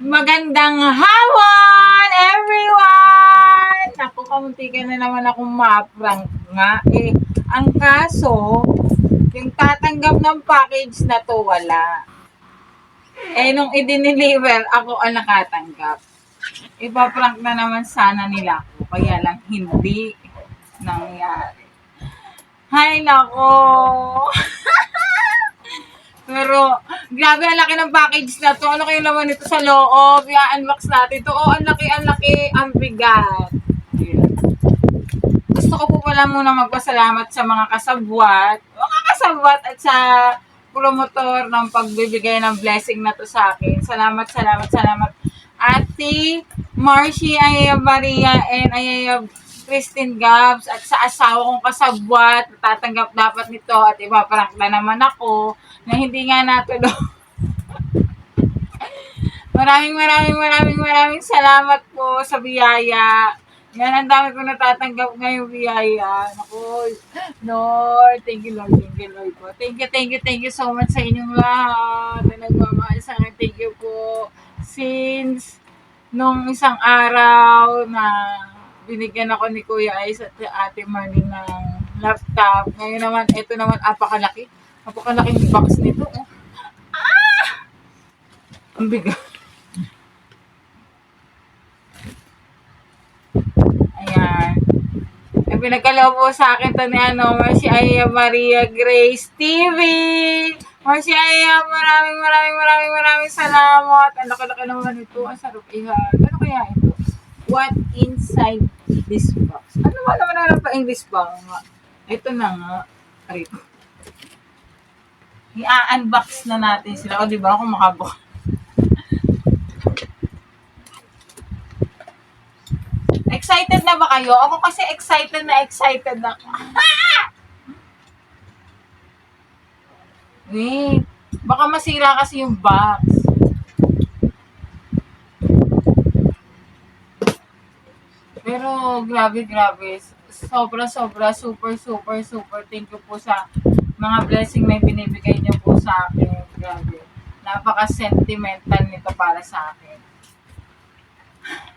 Magandang hapon, everyone! Naku, kamunti ka na naman akong ma-prank nga. Eh, ang kaso, yung tatanggap ng package na to, wala. Eh, nung i-deliver, ako ang nakatanggap. Ipaprank na naman sana nila ako, kaya lang hindi nangyari. Hay nako! Pero, grabe, ang laki ng package na to. Ano kayo naman ito sa loob? I-unbox natin to. Oh, ang laki, ang laki, ang bigat. Gusto ko po pala muna magpasalamat sa mga kasabwat, mga kasabwat at sa promotor ng pagbibigay ng blessing na to sa akin. Salamat, salamat, salamat. Ate Marcy Ayaya Maria and Ayaya Christine Gabs at sa asawa kong kasabwat, tatanggap dapat nito at ipaprank na naman ako na hindi nga natuloy. maraming maraming maraming maraming salamat po sa biyaya. Yan, ang dami ko natatanggap ngayong biyaya. Naku, Lord, thank you Lord, thank you Lord po. Thank you, thank you, thank you so much sa inyong lahat na nagmamahal sa akin. Thank you po. Since nung isang araw na binigyan ako ni Kuya Ice at Ate Marlene ng laptop. Ngayon naman, ito naman, apakalaki. Apakalaking box nito. Oh. Ah! Ang bigat. Ayan. Ang pinagkalaw po sa akin to ni ano, Marcy Aya Maria Grace TV. Marcy Aya, maraming maraming maraming maraming salamat. Ang laki-laki naman ito. Ang sarap ihan. Ano kaya ito? What inside this box? Ano ba naman naman pa English ba? Ito na nga. Arito. I-unbox na natin sila. O, di ba? Ako makabuka. Excited na ba kayo? Ako kasi excited na excited na ako. Wait. Baka masira kasi yung box. Pero grabe, grabe. Sobra, sobra, super, super, super. Thank you po sa mga blessing na binibigay niyo po sa akin. Grabe. Napaka-sentimental nito para sa akin.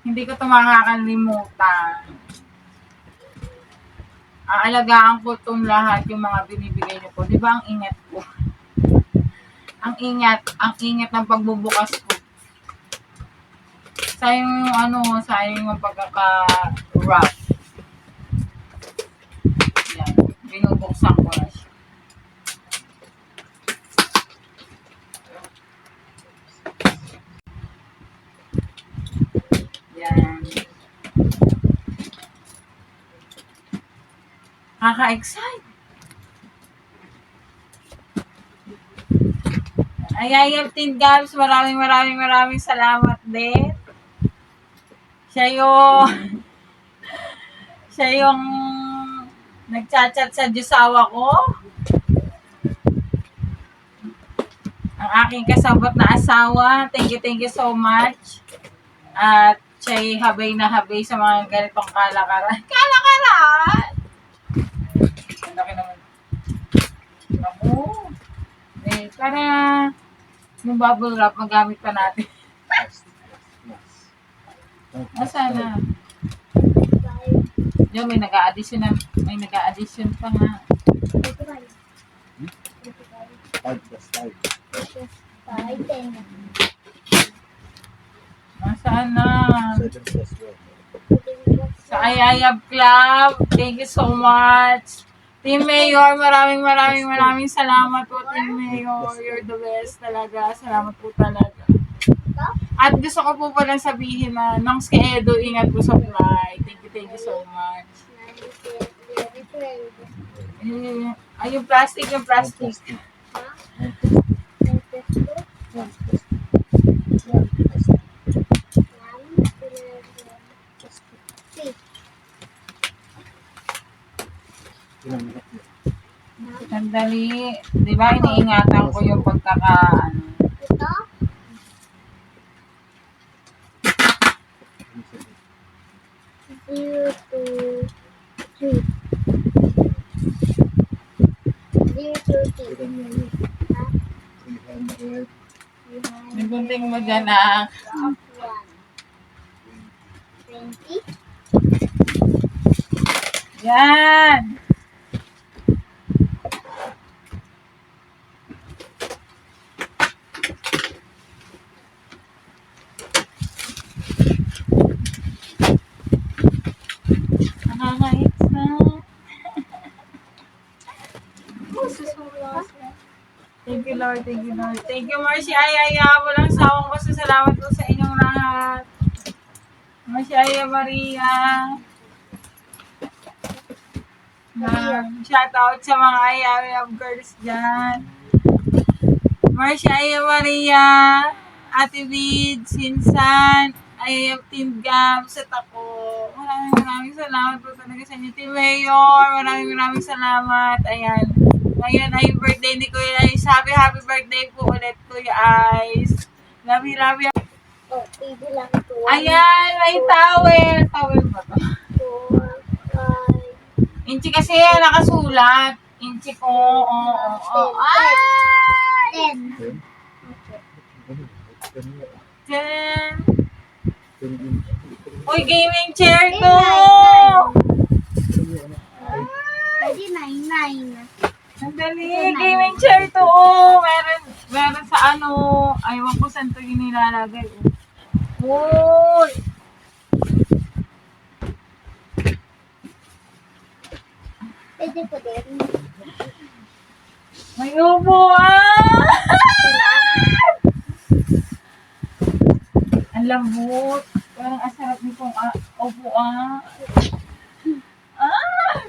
Hindi ko ito makakalimutan. Aalagaan ko itong lahat yung mga binibigay niyo po. Di ba ang ingat ko? Ang ingat, ang ingat ng pagbubukas ko. Sayang yung ano, sayang yung pagkaka-wrap. Yan, binubuksan ko na siya. Yan. Kaka-excite. Ayayab Tin Gabs, maraming maraming maraming salamat din. Siya yung siya yung nagchat-chat sa Diyosawa ko. Ang aking kasabot na asawa. Thank you, thank you so much. At siya'y habay na habay sa mga ganitong kalakaran. Kalakaran! Ang laki naman. Naku. Eh, para yung bubble wrap, magamit pa natin. Nasaan na? Yung may nag-a-addition na, may nag-a-addition pa nga. Five plus five. Nasaan na? Seven plus one. Sa Ayayab Club, thank you so much. Team Mayor, maraming maraming maraming salamat po, Team Mayor. You're the best talaga. Salamat po talaga. At gusto ko po palang sabihin na, nang si Edo, ingat po sa flight. Thank you, thank you so much. Eh, ay, yung plastic, yung plastic. Sandali. Di ba, iniingatan ko yung pagkaka, Ano To three. Zero to three. Ilan yan yun? Ha? 300. Behind. may gunting mo dyan, one. Twenty. Yan. Nakakait na. Thank you, Lord. Thank you, Lord. Thank you, Marcy Ayaya. Walang sawang basta salamat po sa inyong lahat. Marcy Ayaya Maria. Um, shout out sa mga Ayawi of girls dyan. Marcia Aya Maria, Ate Vid, Sinsan, Aya Team Gab, sa Tako. Maraming maraming salamat po talaga sa inyo. Team Mayor, maraming maraming salamat. Ayan. Ngayon ay yung birthday ni Kuya Ice. Happy, happy birthday po ulit, Kuya Ice. Love you, love you. Oh, pwede lang ito. Ayan, may towel. Towel ba to? Inchi kasi yan, nakasulat. Inchi ko. Oo, oo, oo. Ay! ten. Ten? Uy, gaming chair to! Pwede nine, nine. Sandali, gaming chair to. Oh, meron, meron sa ano. Aywan ko saan to yung nilalagay. oh. Uy! Pwede po din. May upuan! Ang lambot. Parang asarap nitong uh, upuan. Ah!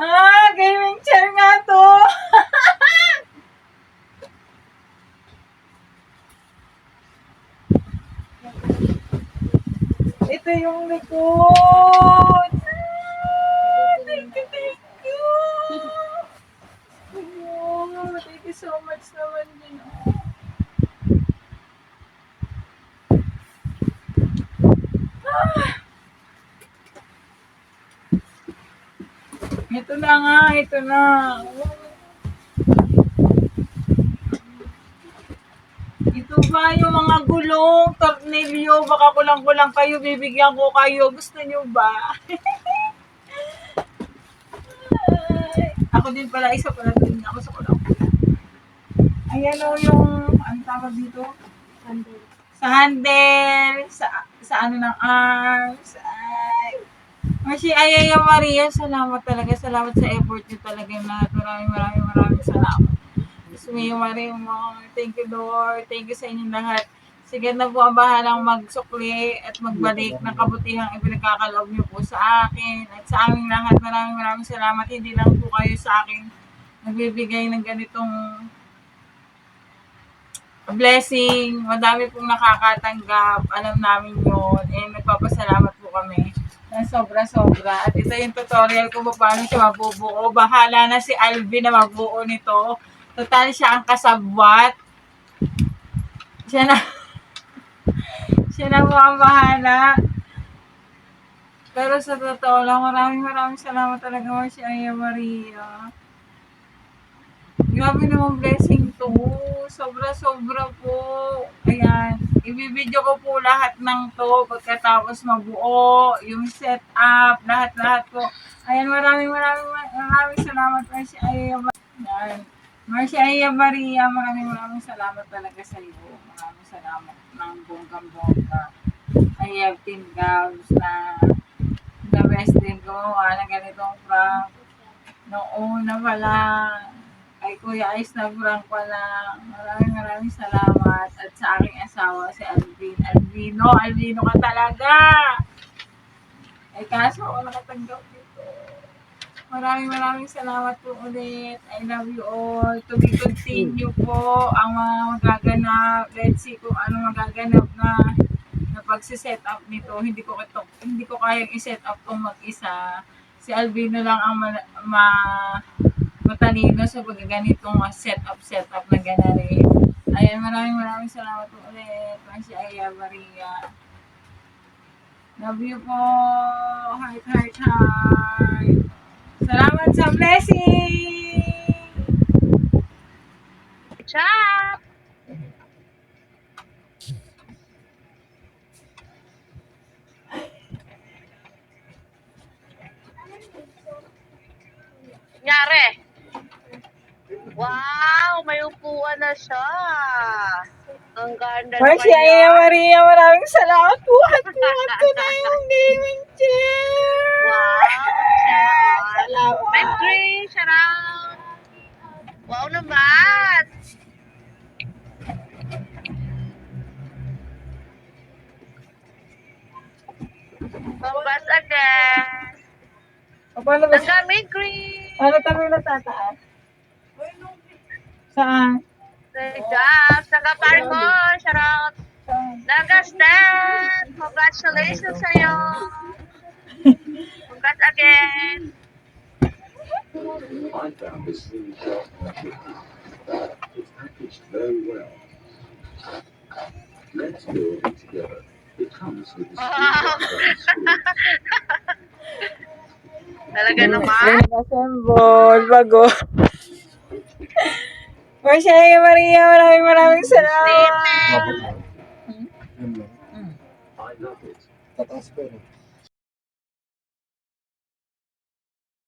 Ah, gaming chair nga to. Ito yung likod. Ah, thank you, thank you. Oh, thank you so much naman din. Ah. Ito na nga, ito na. Ito ba yung mga gulong, tornilyo, baka kulang-kulang kayo, bibigyan ko kayo. Gusto nyo ba? Ako din pala, isa pala din ako sa kulang. Ayan o yung, ang tawag dito? Hundred. Sa handle, sa, sa ano ng arms. Ay. Kasi Ayaya Maria, salamat talaga. Salamat sa effort niyo talaga na maraming maraming maraming salamat. Sumiyo Maria mo. Thank you Lord. Thank you sa inyong lahat. Sige na po ang bahalang magsukli at magbalik ng kabutihang ipinagkakaloob niyo po sa akin at sa aming lahat. Maraming maraming salamat. Hindi lang po kayo sa akin nagbibigay ng ganitong blessing. Madami pong nakakatanggap. Alam namin yun. And nagpapasalamat po kami na sobra-sobra. At ito yung tutorial kung paano siya mabubuo. Bahala na si Alvin na magbuo nito. Total siya ang kasabwat. Siya na. siya na po ang bahala. Pero sa totoo lang, maraming maraming salamat talaga mo si Aya Maria. Grabe naman blessing to. Sobra-sobra po. Ayan. Ibibideo ko po lahat ng to pagkatapos mabuo, yung setup, lahat-lahat po. Ayan, maraming maraming maraming salamat po si Aya Ayan. Marcy Aya Maria, maraming maraming salamat talaga sa iyo. Maraming salamat ng bonggang-bongga. I have Team Gabs na the best din gumawa ng ganitong prank. Noong una pa lang, ay Kuya Ice na prank pa lang. Maraming maraming salamat. At sa aking asawa, si Alvin. Alvino, Alvino ka talaga! Ay kaso ako nakatanggap dito. Maraming maraming salamat po ulit. I love you all. To be continue po ang mga magaganap. Let's see kung ano magaganap na na pagsiset up nito. Hindi ko ito, hindi ko kayang i-set up kung mag-isa. Si Alvino lang ang ma, ma- matalino sa pagganitong setup setup na ganari. Ayan, maraming maraming salamat po ulit. Ang si Aya Maria. Love you po. Heart, heart, heart. Salamat sa blessing! job! Nyari! Wow! May upuan na siya! Ang ganda Marcia, naman yan. Maria, maraming salamat. Buhat, buhat ko na yung gaming chair. Wow! Sharon! Salamat. May three! Sharon! Wow naman! Congrats again! O, paano ba? Ang daming green! Paano tayo natataas? Saan? Good job! Nagapar mo! Sharon! Nagastan! Congratulations sa'yo! Congrats again! I found this new shelf that it's packaged very well. Let's build it together. It comes with the Wow. Talaga naman? Assemble, bago. Marcia, Maria, maraming maraming salamat. Yun lang. I love it. Tataas pa yun.